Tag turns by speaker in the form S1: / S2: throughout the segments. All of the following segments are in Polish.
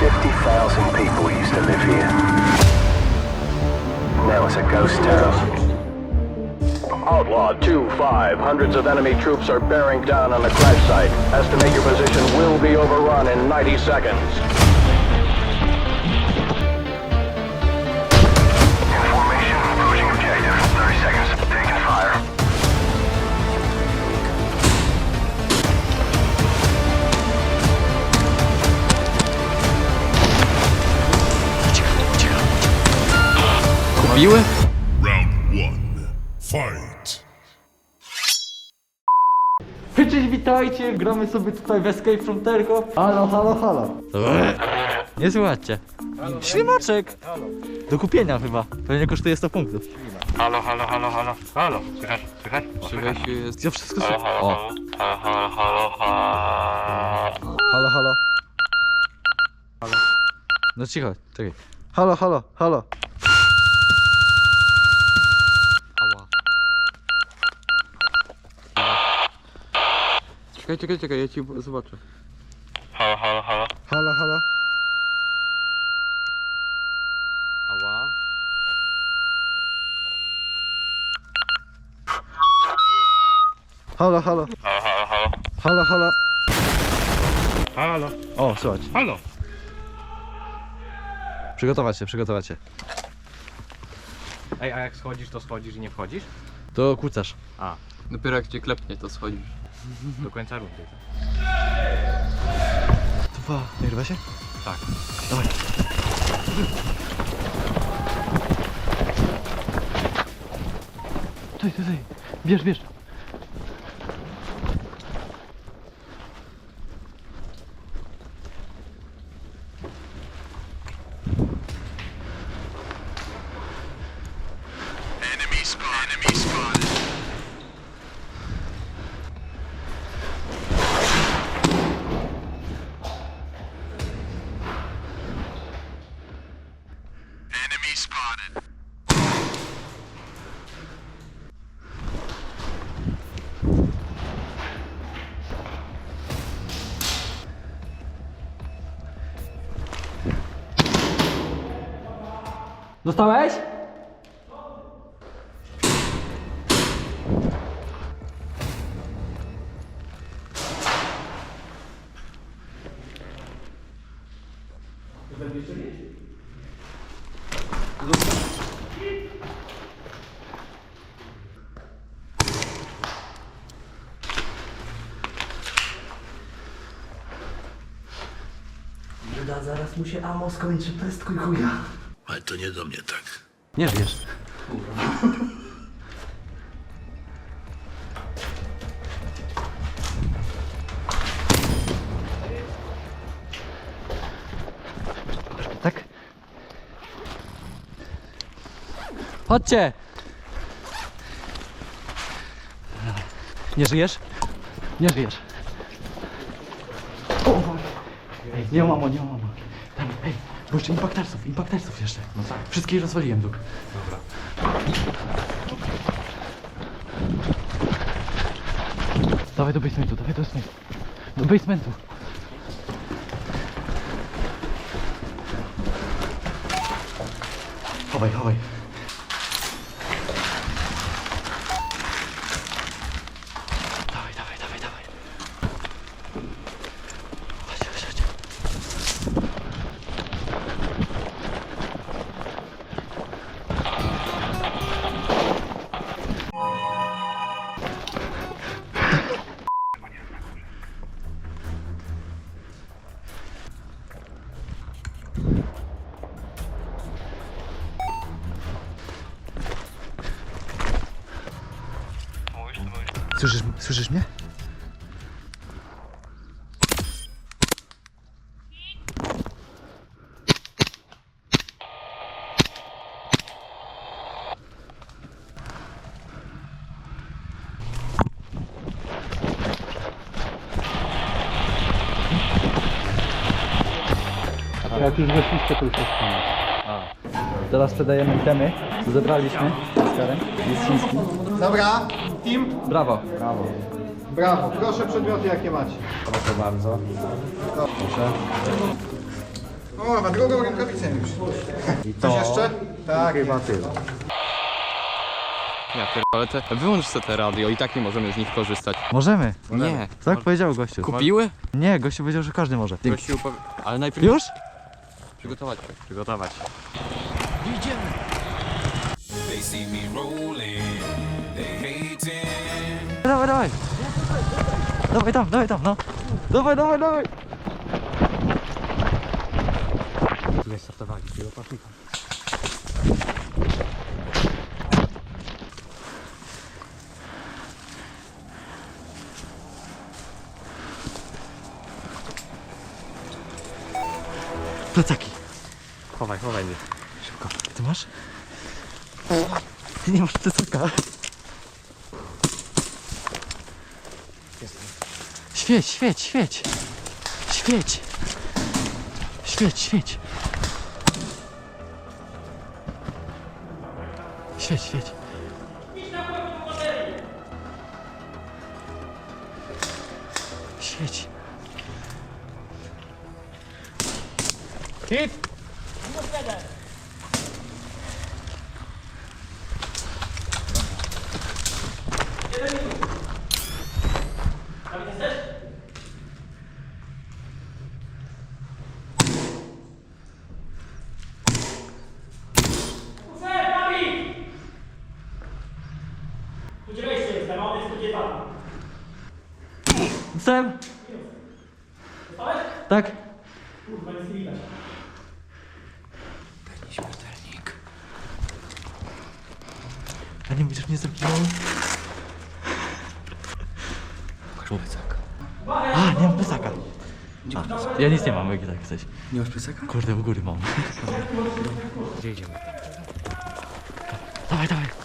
S1: 50,000 people used to live here. Now it's a ghost town. Outlaw 2-5. Hundreds of enemy troops are bearing down on the crash site. Estimate your position will be overrun in 90 seconds.
S2: Kupiły?
S3: Round one. Fight.
S2: Cześć, witajcie! Gramy sobie tutaj w Escape from Tarkov. Halo, halo, halo. Nie słuchajcie. Ślimaczek! Do kupienia chyba. Pewnie kosztuje 100 punktów.
S4: Halo, halo, halo, halo, halo, słychać, słychać?
S2: Słychać jest. Ja wszystko słyszę.
S4: halo,
S2: O,
S4: halo, halo, halo, halo.
S2: halo, halo. No cicho, czekaj. Halo, halo, halo. Ała. Czekaj, czekaj, czekaj, ja ci zobaczę.
S4: Halo, halo, halo.
S2: Halo, halo. Ała. Halo, halo.
S4: Halo, halo, halo.
S2: Halo, halo.
S4: Halo,
S2: O, słuchaj.
S4: halo.
S2: Przygotować się, przygotować się.
S4: Ej, a jak schodzisz, to schodzisz i nie wchodzisz?
S2: To kłócasz.
S4: A,
S5: Dopiero jak cię klepnie, to schodzisz.
S4: Do końca rundy.
S2: Dwa. Nagrywa się?
S4: Tak.
S2: Dawaj. Tutaj, tutaj. Bierz, bierz. Dostałeś?
S6: Zaraz mu się amo skończy, pestkuj chuja.
S3: Ale to nie do mnie tak.
S2: Nie wiesz. Tak? Chodźcie! Nie żyjesz? Nie żyjesz. Ej, nie mamo, nie mamo. Bo jeszcze impaktarsów, impaktarsów jeszcze. No tak. Wszystkich rozwaliłem tu. Dobra. Dawaj do basementu, dawaj do basementu. Do basementu. Chowaj, chowaj. Słyszysz, słyszysz mnie? Jak już weszliście, to już jest koniec. Teraz sprzedajemy itemy, co zebraliśmy z Karem i z Chińskim.
S7: Dobra, team,
S2: Brawo. Brawo.
S7: brawo. Proszę przedmioty jakie macie.
S2: Proszę bardzo. Proszę.
S7: O, ma drugą rękawicę już.
S2: I
S7: Coś jeszcze? Tak,
S2: chyba tyle.
S5: Ja pierdolę, te... wyłącz sobie te radio i tak nie możemy z nich korzystać.
S2: Możemy.
S5: Nie.
S2: Tak powiedział gościu.
S5: Kupiły?
S2: Nie, gościu powiedział, że każdy może.
S5: Gościu powie... Ale najpierw
S2: Już?
S5: Przygotować się.
S4: Przygotować.
S8: They see me rolling, they hating.
S2: Dawaj, dawaj. Dawaj tam, dawaj tam, no. Dawaj, dawaj, dawaj.
S4: Nie startowali, tylko Mnie.
S2: Szybko. Ty masz? Ty nie masz plecaka. Świeć, świeć, świeć. Świeć. Świeć, świeć. Świeć, świeć. Świeć.
S7: Hit!
S2: Dostałem? Tak? A nie będziesz mnie zabijał? A, nie mam plecaka. A, ja nic nie mam, jak tak jesteś.
S6: Nie masz plecaka?
S2: Kurde, u góry mam.
S4: Gdzie idziemy?
S2: Dawaj, dawaj.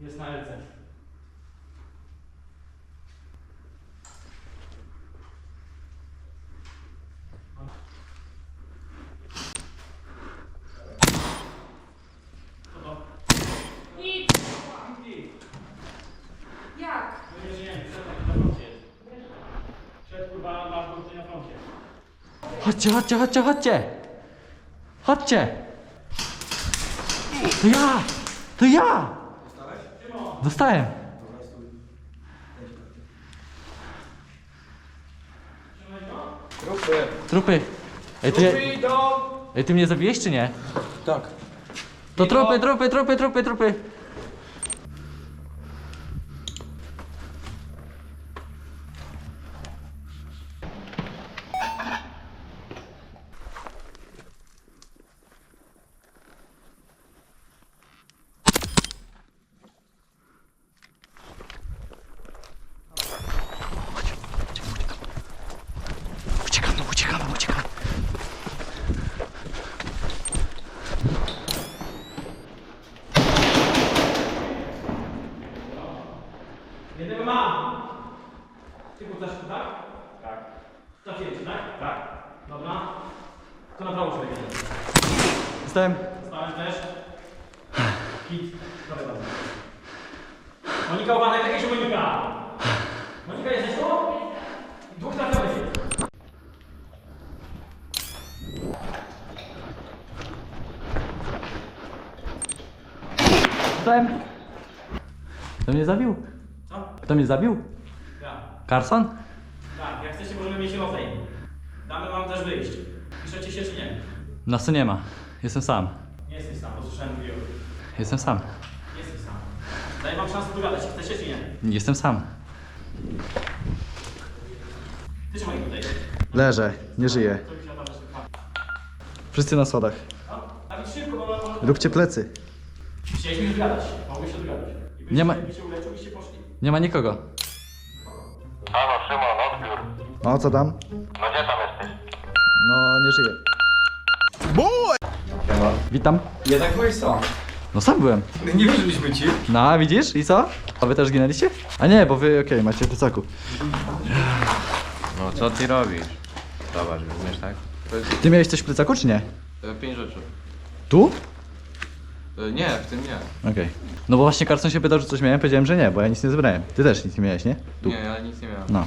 S9: Jest na.
S10: Jak?
S9: No nie żyjemy, przed na froncie jest. Przed kurwa na froncie.
S2: Chodźcie, chodźcie, chodźcie, chodźcie! Chodźcie! To ja! To ja! Dostałem!
S7: Trupy.
S2: Trupy! Ej, ty,
S7: Trupy idą!
S2: ej, ty mnie zabiłeś czy nie?
S7: Tak.
S2: To trupy, trupy, trupy, trupy, trupy!
S9: Jednego mam! Ty kurzasz tu, tak? Tak. Trafiłem cię, tak? Tak. Dobra. To na prawo sobie
S2: Dostałem.
S9: Stałem też. Hit. Dobra, dobra. Monika, uważaj, tak się Monika! Monika, jesteś tu? Dwóch trafionych jest.
S2: Dostałem. Kto mnie zabił?
S9: Co?
S2: Kto mnie zabił?
S9: Ja.
S2: Carson?
S9: Tak, jak chcecie, możemy mieć rozejm. Damy wam też wyjść. Piszecie się czy nie?
S2: Nas tu nie ma. Jestem sam.
S9: Nie jesteś sam, posłyszałem.
S2: Jestem sam.
S9: Nie jesteś sam. Daję wam szansę pogadać. Chcecie czy nie?
S2: Jestem sam.
S9: Ty trzymaj tutaj.
S2: Leżę, nie żyję.
S9: Się.
S2: Wszyscy na schodach.
S9: Dawid, szybko, bo
S2: Róbcie plecy.
S9: Chcieliśmy już gadać. Mogłeś się dogadać. I
S2: Nie ma-
S9: się uleczył, byście poszli.
S2: Nie ma nikogo.
S1: Halo, Szymon, odbiór.
S2: No co tam?
S1: No gdzie tam jesteś?
S2: No nie żyję. Witam.
S6: Jednak byłeś są.
S2: No sam byłem.
S5: Nie wierzyliśmy ci.
S2: No, widzisz? I co? A wy też zginęliście? A nie, bo wy, okej, macie plecaku.
S5: No co ty robisz? Zobacz, rozumiesz, tak?
S2: Ty miałeś coś w plecaku, czy nie?
S5: e, pięć rzeczy.
S2: Tu?
S5: E, nie, w tym nie.
S2: Okej. No bo właśnie Carson się pytał, czy coś miałem, powiedziałem, że nie, bo ja nic nie zebrałem. Ty też nic nie miałeś, nie? Tu.
S5: Nie, ja nic nie miałem.
S2: No.